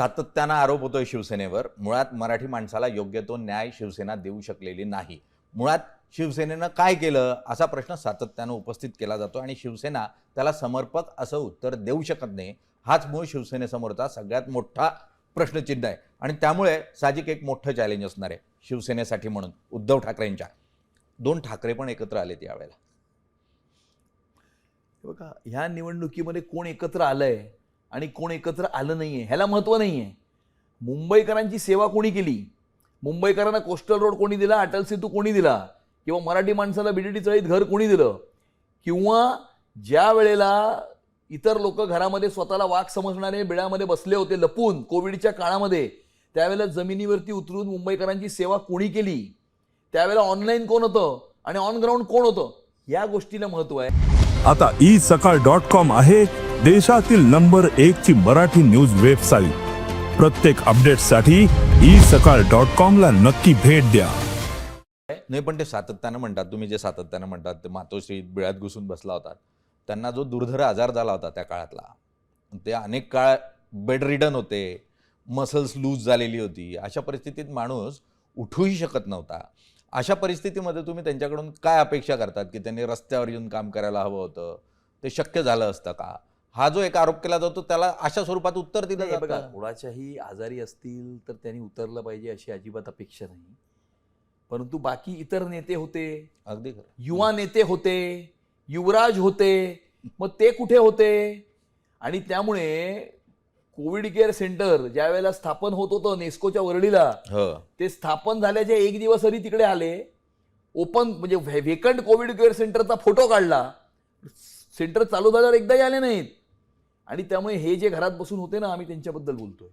सातत्यानं आरोप होतोय शिवसेनेवर. मुळात मराठी माणसाला योग्य तो न्याय शिवसेना देऊ शकलेली नाही. मुळात शिवसेनेनं काय केलं? असा प्रश्न सातत्यानं उपस्थित केला जातो आणि शिवसेना त्याला समर्पक असं उत्तर देऊ शकत नाही. हाच मूळ शिवसेनेसमोरचा सगळ्यात मोठा प्रश्नचिन्ह आहे. आणि त्यामुळे साहजिक एक मोठं चॅलेंज असणार आहे शिवसेनेसाठी म्हणून. उद्धव ठाकरेंच्या. दोन ठाकरे पण एकत्र आलेत यावेळेला. बघा ह्या निवडणुकीमध्ये कोण एकत्र आलंय? आणि कोण एकत्र आलं नाही आहे ह्याला महत्त्व नाही आहे मुंबईकरांची सेवा कोणी केली? मुंबईकरांना कोस्टल रोड कोणी दिला? अटल सेतू कोणी दिला? किंवा मराठी माणसाला बीडीटी चळीत घर कोणी दिलं? किंवा ज्या वेळेला इतर लोक घरामध्ये स्वतःला वाघ समजणारे बिळामध्ये बसले होते लपून कोविडच्या काळामध्ये त्यावेळेला जमिनीवरती उतरून मुंबईकरांची सेवा कोणी केली? त्यावेळेला ऑनलाईन कोण होतं? आणि ऑन ग्राउंड कोण होतं? या गोष्टीला महत्त्व आहे. आता ई सकाळ डॉट कॉम आहे देशातील नंबर एक ची मराठी न्यूज वेबसाईट. प्रत्येक अपडेटसाठी ई सकाळ डॉट कॉम ला नक्की भेट द्या. नाही पण ते सातत्यानं म्हणतात. तुम्ही जे सातत्यानं म्हणतात ते मातोश्री बिळ्यात घुसून बसला होता. त्यांना जो दुर्धर आजार झाला होता त्या काळातला ते अनेक काळ बेड रिडन होते मसल्स लूज झालेली होती. अशा परिस्थितीत माणूस उठूही शकत नव्हता. अशा परिस्थितीमध्ये तुम्ही त्यांच्याकडून काय अपेक्षा करतात की त्यांनी रस्त्यावर येऊन काम करायला हवं होतं? ते शक्य झालं असतं का? हा जो एक आरोप केला जातो त्याला अशा स्वरूपात उत्तर दिलं जातं? कोणाच्याही आजारी असतील तर त्यांनी उतरलं पाहिजे अशी अजिबात अपेक्षा नाही. परंतु बाकी इतर नेते होते अगदी युवा नेते होते युवराज होते मग ते कुठे होते? आणि त्यामुळे कोविड केअर सेंटर ज्या वेळेला स्थापन होत होतं नेस्कोच्या वरळीला हो. ते स्थापन झाल्याच्या एक दिवस आधी तिकडे आले. ओपन म्हणजे वेकंट कोविड केअर सेंटरचा फोटो काढला. सेंटर चालू झाल्यावर एकदाही आले नाहीत. आणि त्यामुळे हे जे घरात बसून होते ना आम्ही त्यांच्याबद्दल बोलतोय.